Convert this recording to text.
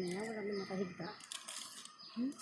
Hmm, wala, wala man nakahigda. Hmm?